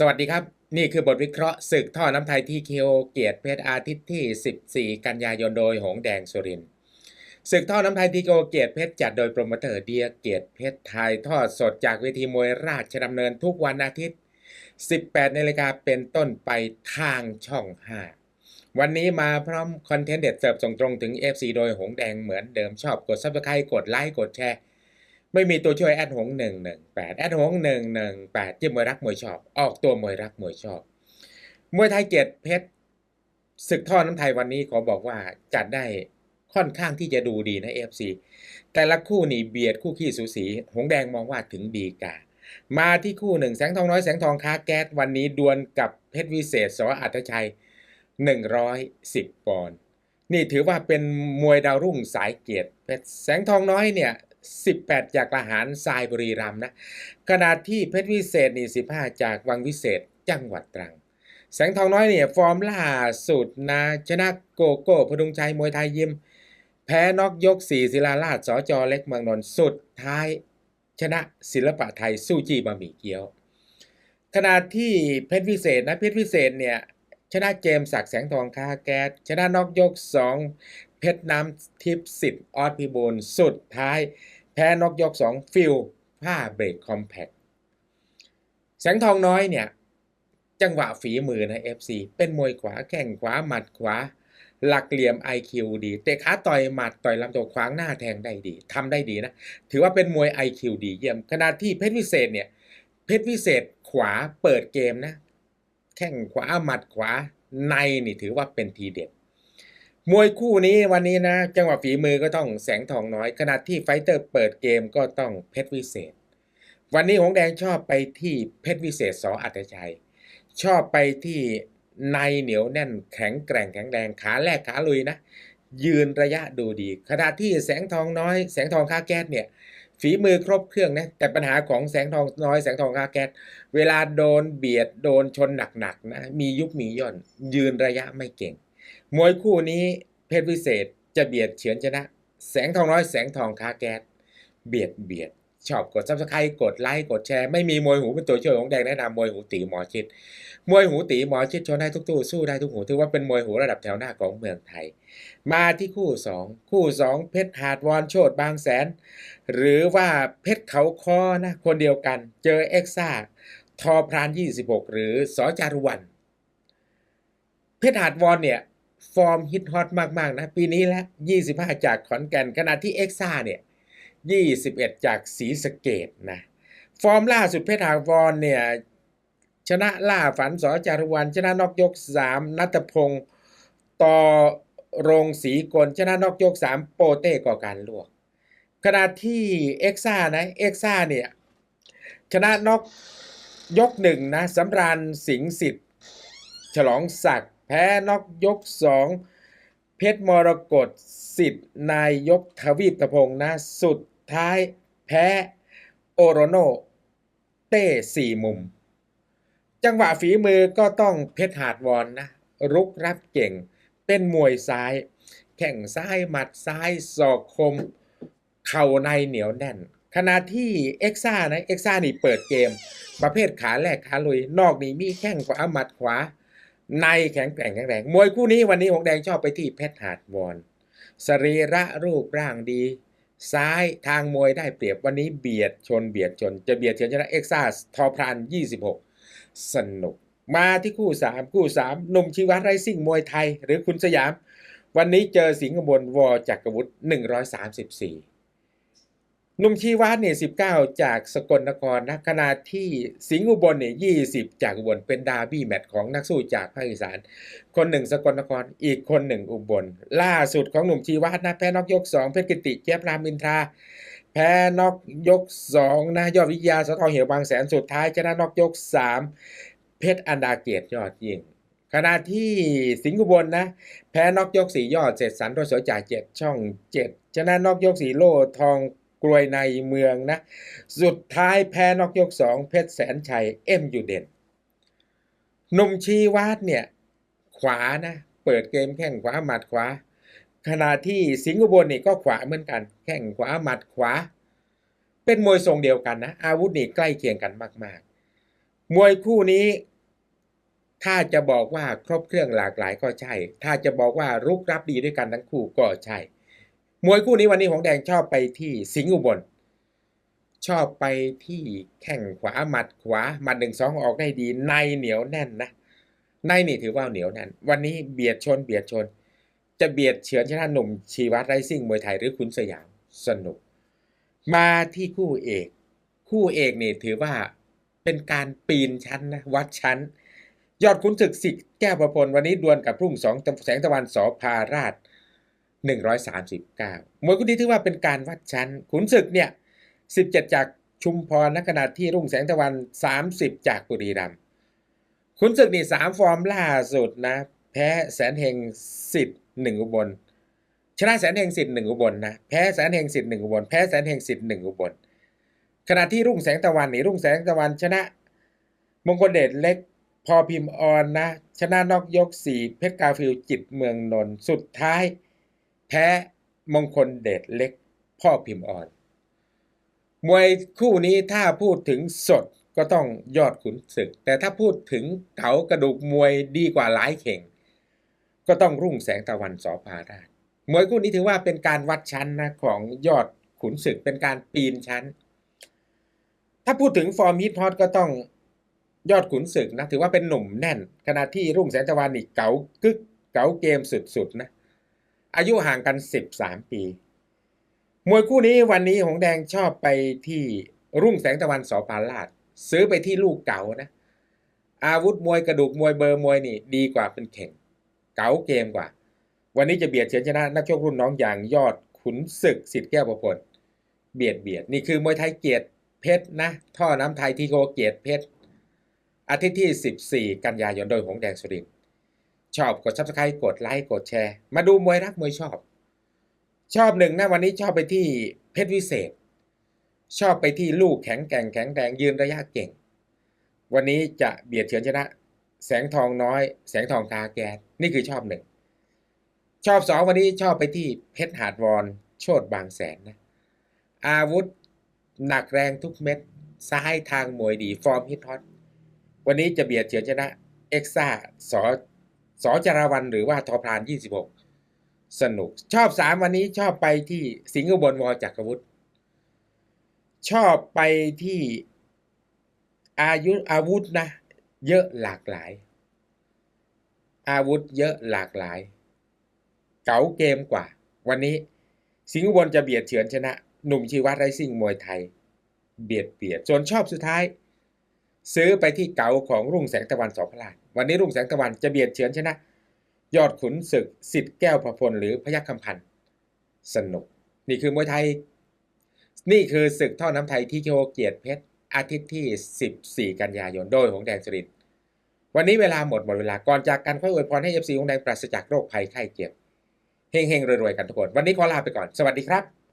สวัสดีครับ นี่คือบทวิเคราะห์ศึกท่อน้ำไทยที่เคโอเกียรติเพชรอาทิตย์ที่ 14 กันยายนโดยหงแดงสุรินศึกท่อน้ำไทยที่เคโอเกียรติเพชรจัดโดยโปรโมเตอร์เดียเกียรติเพชรไทยทอดสดจากเวทีมวยราชดำเนินทุกวันอาทิตย์ 18นาฬิกาเป็นต้นไปทางช่อง 5 วันนี้มาพร้อมคอนเทนต์เด็ดเสิร์ฟส่งตรงถึง FC โดยหงแดงเหมือนเดิมชอบกด Subscribe กดไลค์กดแชร์ ไม่มีตัวช่วยแอดหงหนึ่งหนึ่งแปดแอดหงหนึ่งหนึ่งแปดจิ้มมวยรักมวยชอบ ออกตัวมวยรักมวยชอบ มวยไทยเกียรติเพชรศึกท่อน้ำไทยวันนี้ขอบอกว่าจัดได้ค่อนข้างที่จะดูดีนะเอฟซีแต่ละคู่นี่เบียดคู่ขี้สูสี หงแดงมองว่าถึงดีกา มาที่คู่หนึ่งแสงทองน้อยแสงทองค้าแก๊สวันนี้ดวลกับเพชรวิเศษสอัตชัย 110 ปอนด์นี่ถือว่าเป็นมวยดาวรุ่งสายเกียรติเพชรแสงทองน้อยเนี่ย 18 จากละหารทรายบุรีรัมย์นะขณะที่เพชรวิเศษนี่15 จากวังวิเศษจังหวัดตรัง แสงทองน้อยเนี่ยฟอร์มล่าสุดนะชนะโกโก้พดุงชัยมวยไทยยิม แพ้นอกยก4ศิลาราชสจเล็กเมืองนนท์สุดท้าย ชนะศิลปะไทยสู้จีบะหมี่เกี๊ยว ขณะที่เพชรวิเศษนะเพชรวิเศษเนี่ยชนะเจมสักแสงทองคาแก๊สชนะนอกยก 2 เพชรน้ำทิพย์สิทธิ์ออดพิบูลสุดท้าย แพ้นอกยก 2 ฟิลผ้าเบรกคอมแพคแสงทองน้อยเนี่ย จังหวะฝีมือนะ FC เป็นมวยขวาแข้งขวาหมัดขวา หลักเหลี่ยม IQ ดี เตะขาต่อยหมัดต่อยลำตัวขวางหน้าแทงได้ดีทำได้ดีนะ ถือว่าเป็นมวย IQ ดีเยี่ยมขณะที่เพชรวิเศษเนี่ย เพชรวิเศษขวาเปิดเกมนะ แข้งขวาหมัดขวาในนี่ถือว่าเป็นทีเด็ด มวยคู่นี้วันนี้นะ จังหวะฝีมือก็ต้องแสงทองน้อย ขณะที่ไฟเตอร์เปิดเกมก็ต้องเพชรวิเศษ วันนี้หงแดงชอบไปที่เพชรวิเศษสออัตชัย ชอบไปที่ในเหนียวแน่นแข็งแกร่งแข็งแรงขาแรกขาลุยนะ ยืนระยะดูดี ขณะที่แสงทองน้อย แสงทองค่าแก๊สเนี่ยฝีมือครบเครื่องนะแต่ปัญหาของแสงทองน้อยแสงทองค่าแก๊สเวลาโดนเบียดโดนชนหนักๆนะมียุบมีย่อน ยืนระยะไม่เก่ง มวยคู่นี้เพชรวิเศษจะเบียดเฉือนชนะ แสงทองน้อยแสงทองคาแก๊สเบียดเบียดชอบกดซับสไครต์กดไลค์กดแชร์ ไม่มีมวยหูเป็นตัวช่วยของแดงแนะนำมวยหูตีหมอชิด มวยหูตีหมอชิดชนได้ทุกตู้สู้ได้ทุกหูถือว่าเป็นมวยหูระดับแถวหน้าของเมืองไทย มาที่คู่ 2 คู่ 2 เพชรหาดวอนโชดบางแสน หรือว่าเพชรเขาคอนะคนเดียวกัน เจอเอ็กซ่าทอพราน 26 หรือสอจารุวัน เพชรหาดวอนเนี่ย ฟอร์มฮิตฮอตมาก ๆ นะ ปีนี้และ 25 จากขอนแก่น ขณะที่เอ็กซ่าเนี่ย 21 จากศรีสเกดนะ ฟอร์มล่าสุดเพชรหาดวอนเนี่ย ชนะล่าฝันสอจารุวัน ชนะนอกยก 3 นัตพงศ์ต่อโรงศรีกล ชนะนอกยก 3 โปเต้ก่อการลวก ขณะที่เอ็กซ่านะเอ็กซ่าเนี่ยชนะนอกยกหนึ่งนะสำราญสิงสิทธิ์ฉลองศักดิ์ แพ้นอกยกสองเพชรมรกตสิทธิ์นายยกทวีปตพงศ์นะ สุดท้ายแพ้โอโรโนเต้สี่มุม จังหวะฝีมือก็ต้องเพชรหาดวอนนะ รุกรับเก่ง เป็นมวยซ้าย แข่งซ้ายหมัดซ้ายศอกคม เข่าในเหนียวแน่น ขณะที่เอ็กซ่านะเอ็กซ่านี่เปิดเกม ประเภทขาแรกขาลุย นอกนี่มีแข้งขวาหมัดขวา ในแข็งแกร่งแข็งแรงมวยคู่นี้วันนี้หงแดงชอบไปที่เพชรหาดวอนสรีระรูปร่างดี ซ้ายทางมวยได้เปรียบวันนี้เบียดชนเบียดชน จะเบียดเฉือนชนะเอ็กซ่าทอพราน 26 สนุก มาที่คู่ 3 คู่ 3 หนุ่มชีวัตไรซิ่งมวยไทย หรือคุณสยาม วันนี้เจอสิงห์บนวอจักรวุฒิ134 หนุ่มชีวัตเนี่ย19จากสกลนครนะขณะที่สิงห์อุบลเนี่ย20จากอุบลเป็นดาร์บี้แมตช์ของนักสู้จากภาคอีสาน คนหนึ่งสกลนครอีกคนหนึ่งอุบล ล่าสุดของหนุ่มชีวัตนะแพ้นอกยก2เพชรกิติเจี๊ยบรามินทราแพ้นอกยก2นะยอดวิทยาสทองเหี่ยวบางแสนสุดท้ายชนะนอกยก 3 เพชรอันดาเกียรติยอดยิ่งขณะที่สิงห์อุบลนะ แพ้นอกยกสี่ยอดเสร็จสรรโรสจ่าเจ็ดช่องเจ็ดชนะนอกยกสี่โลทอง กลวยในเมืองนะ สุดท้ายแพ้นอกยกสองเพชรแสนชัยเอ็มยูเด่นนุ่มชีวาดเนี่ย ขวานะ เปิดเกมแข้งขวาหมัดขวา ขณะที่สิงห์อุบลนี่ก็ขวาเหมือนกัน แข้งขวาหมัดขวา เป็นมวยทรงเดียวกันนะ อาวุธนี่ใกล้เคียงกันมากๆ มวยคู่นี้ถ้าจะบอกว่าครบเครื่องหลากหลายก็ใช่ ถ้าจะบอกว่ารุกรับดีด้วยกันทั้งคู่ก็ใช่ มวยคู่นี้วันนี้ของแดงชอบไปที่สิงห์อุบล ชอบไปที่แข้งขวาหมัดขวาหมัดหนึ่งสองออกได้ดี ในเหนียวแน่นนะในนี่ถือว่าเหนียวแน่น วันนี้เบียดชนเบียดชน จะเบียดเฉือนชนะหนุ่มชีวัตไรซิ่งมวยไทยหรือคุณสยามสนุก มาที่คู่เอก คู่เอกนี่ถือว่าเป็นการปีนชั้นนะวัดชั้น ยอดขุนศึกสิทธิ์แก้วประพลวันนี้ดวลกับรุ่งสองแสงตะวันสอพาราช 139 มวยคู่นี้ถือว่าเป็นการวัดชั้น ขุนศึกเนี่ย 17 จากชุมพรณขณะที่รุ่งแสงตะวัน 30 จากบุรีรัมย์ขุนศึกนี่สามฟอร์มล่าสุดนะ แพ้แสนเฮงสิทธิ์หนึ่งอุบล ชนะแสนเฮงสิทธิ์หนึ่งอุบลนะ แพ้แสนเฮงสิทธิ์หนึ่งอุบล แพ้แสนเฮงสิทธิ์หนึ่งอุบล ขณะที่รุ่งแสงตะวันนี่รุ่งแสงตะวันชนะ มงคลเดชเล็กพอพิมพ์ออนนะ ชนะนอกยกสี่เพชรกาฟิลจิตเมืองนนท์ สุดท้าย แพ้มงคลเดชเล็ก พ่อพิมพ์ออน มวยคู่นี้ถ้าพูดถึงสดก็ต้องยอดขุนศึก แต่ถ้าพูดถึงเก๋ากระดูกมวยดีกว่าหลายเข่ง ก็ต้องรุ่งแสงตะวันสอพาราชมวยคู่นี้ถือว่าเป็นการวัดชั้นนะของยอดขุนศึกเป็นการปีนชั้น ถ้าพูดถึงฟอร์มฮิตฮอตก็ต้องยอดขุนศึกนะถือว่าเป็นหนุ่มแน่น ขณะที่รุ่งแสงตะวันนี่เก๋ากึกเก๋าเกมสุดๆนะ อายุห่างกัน 13 ปี มวยคู่นี้วันนี้หงแดงชอบไปที่รุ่งแสงตะวันสอพาราชซื้อไปที่ลูกเก๋านะ อาวุธมวยกระดูกมวยเบอร์มวยนี่ดีกว่าเป็นเข่ง เก๋าเกมกว่า วันนี้จะเบียดเฉือนชนะนักชกรุ่นน้องอย่างยอดขุนศึกสิทธิ์แก้วประพลเบียดเบียดนี่คือมวยไทยเกียรติเพชรนะ ท่อน้ำไทยทีโกเกียรติเพชรอาทิตย์ที่ 14 กันยายนโดยหงแดงสุรินทร์ ชอบกด subscribe กดไลค์กดแชร์ มาดูมวยรักมวยชอบ ชอบหนึ่งนะวันนี้ชอบไปที่เพชรวิเศษ ชอบไปที่ลูกแข็งแกร่งแข็งแรงยืนระยะเก่ง วันนี้จะเบียดเฉือนชนะ แสงทองน้อย แสงทองตาแกนนี่คือชอบหนึ่งชอบสองวันนี้ชอบไปที่เพชรหาดวอนโชดบางแสนนะอาวุธหนักแรงทุกเม็ดซ้ายทางมวยดีฟอร์มฮิตฮอตวันนี้จะเบียดเฉือนชนะเอ็กซ่าสอ สอจราวันหรือว่าทอพลาน26สนุก ชอบสามวันนี้ชอบไปที่สิงห์อุบลวอจักรวุฒิชอบไปที่อายุอาวุธนะ เยอะหลากหลาย อาวุธเยอะหลากหลาย เก๋าเกมกว่า วันนี้สิงห์อุบลจะเบียดเฉือนชนะ หนุ่มชีวัตไรซิ่งมวยไทย เบียดเบียดส่วนชอบสุดท้าย ซื้อไปที่เก๋าของรุ่งแสงตะวันสองพลาดวันนี้รุ่งแสงตะวันจะเบียดเฉือนชนะ ยอดขุนศึกสิทธิ์แก้วประพลหรือพยัคฆ์คำพันธ์สนุก นี่คือมวยไทย นี่คือศึกท่อน้ำไทยที่โชว์เกียรติเพชรอาทิตย์ที่ 14 กันยายนโดยหงแดงสุรินวันนี้เวลาหมดหมดเวลาก่อนจากกันค่อยอวยพรให้เอฟซีหงแดงปราศจากโรคภัยไข้เจ็บเฮงๆรวยๆกันทุกคน วันนี้ขอลาไปก่อน สวัสดีครับ